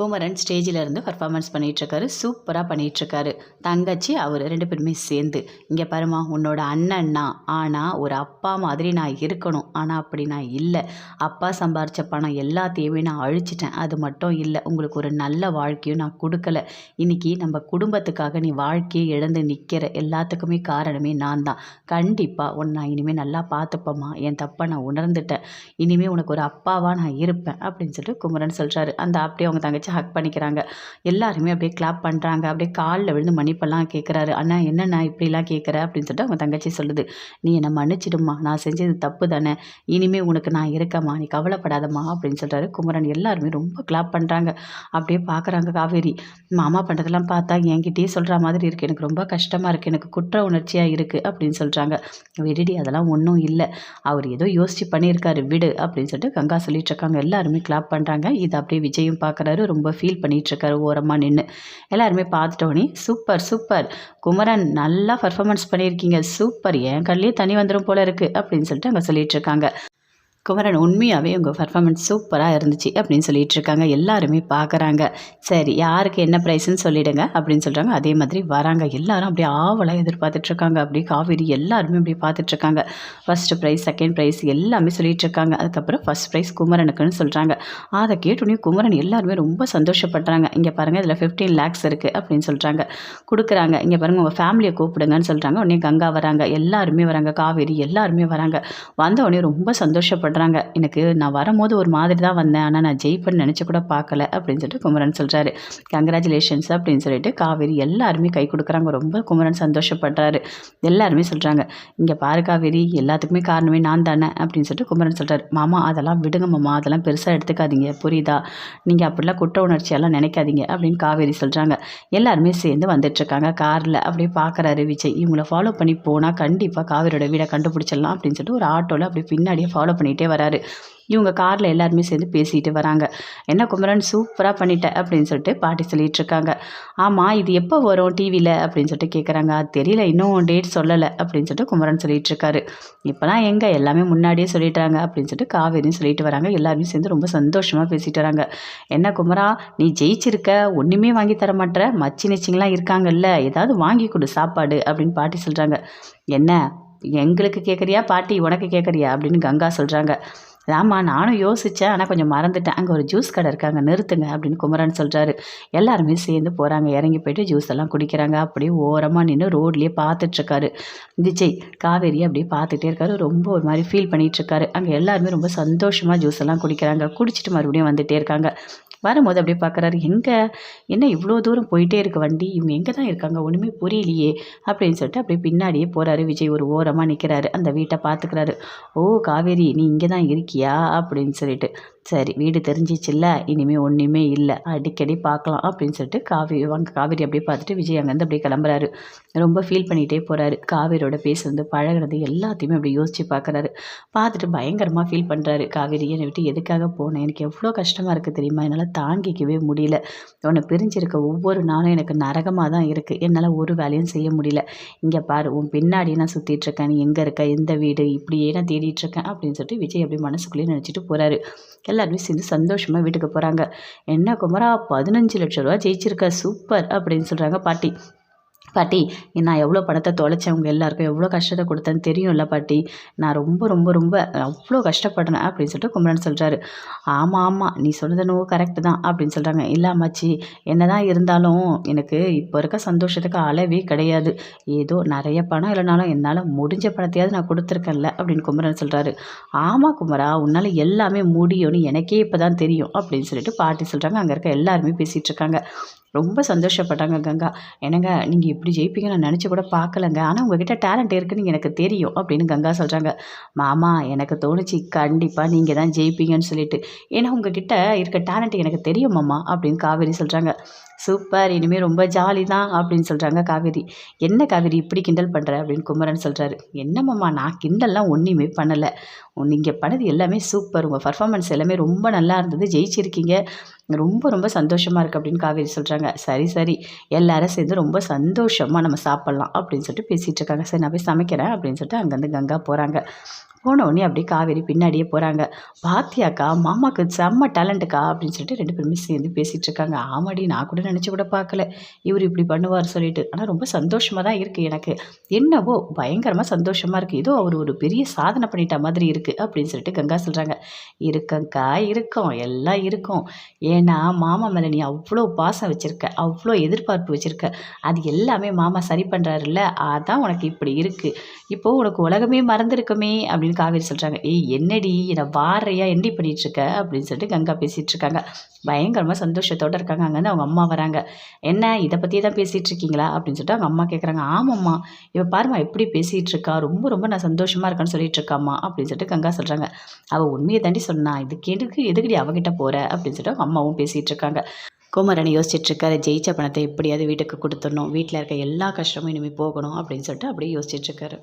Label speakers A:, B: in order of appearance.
A: குமரன் ஸ்டேஜில் இருந்து பர்ஃபார்மன்ஸ் பண்ணிகிட்ருக்காரு சூப்பராக பண்ணிகிட்ருக்காரு தங்கச்சி அவர் ரெண்டு பேருமே சேர்ந்து இங்கே பாருமா உன்னோட அண்ணன்னா ஆனால் ஒரு அப்பா மாதிரி நான் இருக்கணும். ஆனால் அப்படி நான் இல்லை. அப்பா சம்பாரித்த பணம் எல்லாத்தையுமே நான் அழிச்சிட்டேன். அது மட்டும் இல்லை. உங்களுக்கு ஒரு நல்ல வாழ்க்கையும் நான் கொடுக்கல. இன்றைக்கி நம்ம குடும்பத்துக்காக நீ வாழ்க்கையை இழந்து நிற்கிற எல்லாத்துக்குமே காரணமே நான் தான். கண்டிப்பாக உன்னை நான் இனிமேல் நல்லா பார்த்துப்பேம்மா. என் தப்பை நான் உணர்ந்துட்டேன். இனிமேல் உனக்கு ஒரு அப்பாவாக நான் இருப்பேன். அப்படின்னு சொல்லிட்டு குமரன் சொல்கிறாரு அந்த அப்படியே அவங்க தங்கச்சி ஹக் பண்ணிக்கிறாங்க. எல்லாருமே அப்படியே கிளாப் பண்ணுறாங்க அப்படியே காலில் விழுந்து மன்னிப்பெல்லாம் கேட்குறாரு அண்ணா என்னண்ணா இப்படிலாம் கேட்குற அப்படின்னு சொல்லிட்டு அவங்க தங்கச்சி சொல்லுது. நீ என்னை மன்னிச்சிடுமா நான் செஞ்சது தப்பு தானே. இனிமேல் உனக்கு நான் இருக்கேம்மா. நீ கவலைப்படாதம்மா. அப்படின்னு சொல்கிறாரு குமரன். எல்லாருமே ரொம்ப கிளாப் பண்ணுறாங்க அப்படியே பார்க்குறாங்க காவேரி. மாமா பண்ணுறதெல்லாம் பார்த்தா என்கிட்டயே சொல்கிற மாதிரி இருக்குது எனக்கு ரொம்ப கஷ்டமாக இருக்குது எனக்கு குற்ற உணர்ச்சியாக இருக்குது அப்படின்னு சொல்கிறாங்க விடுடி அதெல்லாம் ஒன்றும் இல்லை. அவர் ஏதோ யோசிச்சு பண்ணியிருக்காரு. விடு. அப்படின்னு சொல்லிட்டு கங்கா சொல்லிட்டு இருக்காங்க. எல்லாருமே கிளாப் பண்ணுறாங்க இது அப்படியே விஜயும் பார்க்குறாரு ரொம்ப ஃபீல் பண்ணிகிட்ருக்காரு ஓரமாக நின்று எல்லாருமே பார்த்துட்டோன்னே சூப்பர் சூப்பர். குமரன் நல்லா பர்ஃபாமன்ஸ் பண்ணியிருக்கீங்க. சூப்பர். என் கண்ணிலே தனி வந்துடும் போல இருக்குது அப்படின்னு சொல்லிட்டு அங்கே சொல்லிகிட்ருக்காங்க குமரன் உண்மையாகவே உங்கள் பர்ஃபாமன்ஸ் சூப்பராக இருந்துச்சு அப்படின்னு சொல்லிட்டு இருக்காங்க. எல்லாருமே பார்க்குறாங்க சரி யாருக்கு என்ன ப்ரைஸ்ன்னு சொல்லிடுங்க அப்படின்னு சொல்கிறாங்க அதே மாதிரி வராங்க. எல்லாரும் அப்படியே ஆவலாக எதிர்பார்த்துட்ருக்காங்க அப்படியே காவேரி எல்லாருமே அப்படியே பார்த்துட்ருக்காங்க ஃபஸ்ட்டு ப்ரைஸ் செகண்ட் ப்ரைஸ் எல்லாமே சொல்லிட்டு இருக்காங்க. அதுக்கப்புறம் ஃபஸ்ட் ப்ரைஸ் குமரனுக்குன்னு சொல்கிறாங்க அதை கேட்டோன்னே குமரன் எல்லாருமே ரொம்ப சந்தோஷப்படுறாங்க. இங்கே பாருங்கள் இதில் ஃபிஃப்டீன் லேக்ஸ் இருக்குது அப்படின்னு சொல்கிறாங்க கொடுக்குறாங்க. இங்கே பாருங்கள் உங்கள் ஃபேமிலியை கூப்பிடுங்கன்னு சொல்கிறாங்க உடனே கங்கா வராங்க. எல்லாருமே வராங்க. காவேரி எல்லாருமே வராங்க. வந்த உடனே ரொம்ப சந்தோஷப்படுறாங்க. எனக்கு நான் வரும்போது ஒரு மாதிரி தான் வந்தேன். ஆனால் நான் ஜெயிப்பேன்னு நினச்சி கூட பார்க்கல அப்படின்னு சொல்லிட்டு குமரன் சொல்கிறாரு கங்க்ராச்சுலேஷன்ஸ் அப்படின்னு சொல்லிட்டு காவேரி எல்லாருமே கை கொடுக்குறாங்க. ரொம்ப குமரன் சந்தோஷப்படுறாரு. எல்லாருமே சொல்கிறாங்க இங்கே பாரு காவேரி எல்லாத்துக்குமே காரணமே நான் தானே அப்படின்னு சொல்லிட்டு குமரன் சொல்கிறாரு மாமா அதெல்லாம் விடுங்க மாமா. அதெல்லாம் பெருசாக எடுத்துக்காதீங்க. புரியுதா? நீங்கள் அப்படிலாம் குற்ற உணர்ச்சியெல்லாம் நினைக்காதீங்க அப்படின்னு காவேரி சொல்கிறாங்க எல்லாருமே சேர்ந்து வந்துட்டுருக்காங்க. காரில் அப்படியே பார்க்குறாரு விஜய். இவங்கள ஃபாலோ பண்ணி போனால் கண்டிப்பாக காவேரியோட வீடை கண்டுபிடிச்சிடலாம் அப்படின்னு சொல்லிட்டு ஒரு ஆட்டோவில் அப்படியே பின்னாடியே ஃபாலோ பண்ணிட்டு பண்ணிகிட்டே வராரு. இவங்க காரில் எல்லாருமே சேர்ந்து பேசிகிட்டு வராங்க. என்ன குமரன் சூப்பராக பண்ணிட்ட அப்படின்னு சொல்லிட்டு பாட்டி சொல்லிகிட்டு இருக்காங்க ஆமாம் இது எப்போ வரும் டிவியில் அப்படின்னு சொல்லிட்டு கேட்குறாங்க அது தெரியல இன்னும் டேட் சொல்லலை அப்படின்னு சொல்லிட்டு குமரன் சொல்லிகிட்டு இருக்காரு இப்போலாம் எங்கே? எல்லாமே முன்னாடியே சொல்லிட்டாங்க அப்படின்னு சொல்லிட்டு காவேரின்னு சொல்லிட்டு வராங்க. எல்லாருமே சேர்ந்து ரொம்ப சந்தோஷமாக பேசிட்டு வராங்க. என்ன குமரா நீ ஜெயிச்சிருக்க ஒன்றுமே வாங்கி தர மாட்டேற மச்சி நிச்சிங்களாம் இருக்காங்கல்ல ஏதாவது வாங்கி கொடு சாப்பாடு அப்படின்னு பாட்டி சொல்கிறாங்க என்ன? எங்களுக்கு கேட்குறியா பாட்டி உனக்கு கேட்குறியா அப்படின்னு கங்கா சொல்கிறாங்க ஆமாம் நானும் யோசித்தேன் ஆனால் கொஞ்சம் மறந்துட்டேன். அங்கே ஒரு ஜூஸ் கடை இருக்காங்க நிறுத்துங்க அப்படின்னு குமரன் சொல்கிறாரு எல்லாருமே சேர்ந்து போகிறாங்க இறங்கி போயிட்டு ஜூஸ் எல்லாம் குடிக்கிறாங்க. அப்படியே ஓரமாக நின்று ரோட்லேயே பார்த்துட்ருக்காரு விஜய் காவேரி அப்படியே பார்த்துட்டே இருக்காரு. ரொம்ப ஒரு மாதிரி ஃபீல் பண்ணிகிட்ருக்காரு அங்கே எல்லாருமே ரொம்ப சந்தோஷமாக ஜூஸ் எல்லாம் குடிக்கிறாங்க. குடிச்சிட்டு மறுபடியும் வந்துட்டே இருக்காங்க. வரும்போது அப்படியே பார்க்குறாரு எங்கே? என்ன இவ்வளோ தூரம் போயிட்டே இருக்கு வண்டி? இவங்க எங்கே தான் இருக்காங்க? ஒன்றுமே புரியலையே. அப்படின்னு சொல்லிட்டு அப்படியே பின்னாடியே போகிறாரு விஜய். ஒரு ஓரமாக நிற்கிறாரு அந்த வீட்டை பார்த்துக்கிறாரு. ஓ காவேரி நீ இங்கே தான் இருக்கியா? அப்படின்னு சொல்லிட்டு சரி வீடு தெரிஞ்சிச்சுல்ல இனிமேல் ஒன்றுமே இல்லை அடிக்கடி பார்க்கலாம் அப்படின்னு சொல்லிட்டு காவிரி வாங்க காவேரி அப்படியே பார்த்துட்டு விஜய் அங்கேருந்து அப்படியே கிளம்புறாரு. ரொம்ப ஃபீல் பண்ணிகிட்டே போகிறாரு காவேரியோட பேசுறது பழகிறது எல்லாத்தையுமே அப்படி யோசித்து பார்க்குறாரு. பார்த்துட்டு பயங்கரமாக ஃபீல் பண்ணுறாரு காவேரி என்னை விட்டு எதுக்காக போனேன்? எனக்கு எவ்வளோ கஷ்டமாக இருக்குது தெரியுமா? என்னால் தாங்கிக்கவே முடியல. உன்னை பிரிஞ்சிருக்க ஒவ்வொரு நாளும் எனக்கு நரகமாக தான் இருக்குது என்னால் ஒரு வேலையும் செய்ய முடியல. இங்கே பாரு உன் பின்னாடி நான் சுற்றிட்டுருக்கேன் நீ எங்கே இருக்க? எந்த வீடு? இப்படியே நான் தேடிட்டுருக்கேன் அப்படின்னு சொல்லிட்டு விஜய் அப்படியே மனசுக்குள்ளேயே நினச்சிட்டு போகிறாரு எல்லாருமே சேர்ந்து சந்தோஷமாக வீட்டுக்கு போகிறாங்க என்ன குமரா பதினஞ்சு லட்ச ரூபா ஜெயிச்சிருக்க சூப்பர் அப்படின்னு சொல்கிறாங்க பாட்டி. பாட்டி நான் எவ்வளோ படத்தை தொலைச்சேன் உங்கள் எல்லாருக்கும் எவ்வளோ கஷ்டத்தை கொடுத்தேன்னு தெரியும்ல பாட்டி. நான் ரொம்ப ரொம்ப ரொம்ப அவ்வளோ கஷ்டப்படுறேன் அப்படின்னு சொல்லிட்டு குமரன் சொல்கிறாரு ஆமாம் ஆமாம் நீ சொன்னது நோ கரெக்டு தான் அப்படின்னு சொல்கிறாங்க இல்லை அம்மாச்சி என்ன தான் இருந்தாலும் எனக்கு இப்போ இருக்க சந்தோஷத்துக்கு அளவே கிடையாது. ஏதோ நிறைய பணம் இல்லைனாலும் என்னால் முடிஞ்ச பணத்தையாவது நான் கொடுத்துருக்கேன்ல அப்படின்னு குமரன் சொல்கிறாரு ஆமாம் குமரா உன்னால் எல்லாமே முடியும்னு எனக்கே இப்போ தான் தெரியும் அப்படின்னு சொல்லிட்டு பாட்டி சொல்கிறாங்க அங்கே இருக்க எல்லாருமே பேசிகிட்டு இருக்காங்க. ரொம்ப சந்தோஷப்பட்டாங்க கங்கா. என்னங்க நீங்கள் இப்படி ஜெயிப்பீங்க நான் நினச்சி கூட பார்க்கலங்க. ஆனால் உங்ககிட்ட டேலண்ட் இருக்குன்னு எனக்கு தெரியும் அப்படின்னு கங்கா சொல்கிறாங்க மாமா எனக்கு தோணுச்சு கண்டிப்பாக நீங்கள் தான் ஜெயிப்பீங்கன்னு சொல்லிட்டு. ஏன்னா உங்ககிட்ட இருக்க டேலண்ட் எனக்கு தெரியும் மாமா அப்படின்னு காவேரி சொல்கிறாங்க சூப்பர் இனிமேல் ரொம்ப ஜாலி தான் அப்படின்னு சொல்கிறாங்க காவேரி. என்ன காவேரி இப்படி கிண்டல் பண்ணுற அப்படின்னு குமரன் சொல்கிறாரு என்னம்மாம்மா நான் கிண்டல்லாம் ஒன்றுமே பண்ணலை. நீங்கள் பண்ணது எல்லாமே சூப்பர். உங்கள் பர்ஃபாமன்ஸ் எல்லாமே ரொம்ப நல்லா இருந்தது. ஜெயிச்சிருக்கீங்க. ரொம்ப ரொம்ப சந்தோஷமாக இருக்குது அப்படின்னு காவேரி சொல்கிறாங்க சரி சரி. எல்லாரும் சேர்ந்து ரொம்ப சந்தோஷமாக நம்ம சாப்பிட்லாம் அப்படின்னு சொல்லிட்டு பேசிகிட்டு இருக்காங்க. சரி நான் போய் சமைக்கிறேன் அப்படின்னு சொல்லிட்டு அங்கேருந்து கங்கா போகிறாங்க போன உடனே அப்படியே காவேரி பின்னாடியே போகிறாங்க பாத்தியாக்கா மாமாக்கு செம்ம டேலண்ட்டுக்கா அப்படின்னு சொல்லிட்டு ரெண்டு பேருமே சேர்ந்து பேசிகிட்டு இருக்காங்க. ஆமாடி நான் கூட நினச்சி கூட பார்க்கல. இவர் இப்படி பண்ணுவார் சொல்லிட்டு. ஆனால் ரொம்ப சந்தோஷமாக தான் இருக்குது எனக்கு. என்னவோ பயங்கரமாக சந்தோஷமாக இருக்குது ஏதோ அவர் ஒரு பெரிய சாதனை பண்ணிட்ட மாதிரி இருக்குது அப்படின்னு சொல்லிட்டு கங்கா சொல்கிறாங்க இருக்கங்க்கா இருக்கும். எல்லாம் இருக்கும். ஏன்னா மாமா மேலே நீ அவ்வளோ பாசம் வச்சுருக்க. அவ்வளோ எதிர்பார்ப்பு வச்சுருக்க. அது எல்லாமே மாமா சரி பண்ணுறாருல்ல அதான் உனக்கு இப்படி இருக்குது இப்போது உனக்கு உலகமே மறந்துருக்குமே அப்படின்னு காவேரி சொல்கிறாங்க ஏய் என்னடி? என்னை வாரையா என்னடி பண்ணிகிட்ருக்க இருக்க அப்படின்னு சொல்லிட்டு கங்கா பேசிகிட்டு இருக்காங்க. பயங்கரமாக சந்தோஷத்தோடு இருக்காங்க. அங்கேருந்து அவங்க அம்மா வராங்க. என்ன? இதை பற்றியே தான் பேசிகிட்டு இருக்கீங்களா? அப்படின்னு சொல்லிட்டு அவங்க அம்மா கேட்குறாங்க ஆமாம்மா. இவ பாரும்மா எப்படி பேசிகிட்டு இருக்கா? ரொம்ப ரொம்ப நான் சந்தோஷமாக இருக்கேன்னு சொல்லிட்டு இருக்காம்மா. அப்படின்னு சொல்லிட்டு கங்கா சொல்கிறாங்க அவள் உண்மையை தாண்டி சொன்னா இதுக்கு எதுக்கு எதுக்கடி அவகிட்ட போகிற அப்படின்னு சொல்லிட்டு அவங்க அம்மாவும் பேசிகிட்டு இருக்காங்க. குமரன் யோசிச்சுட்டு இருக்காரு. ஜெயிச்ச பணத்தை எப்படியாவது வீட்டுக்கு கொடுத்துடணும். வீட்டில் இருக்க எல்லா கஷ்டமும் இனிமேல் போகணும் அப்படின்னு சொல்லிட்டு அப்படியே யோசிச்சுட்ருக்காரு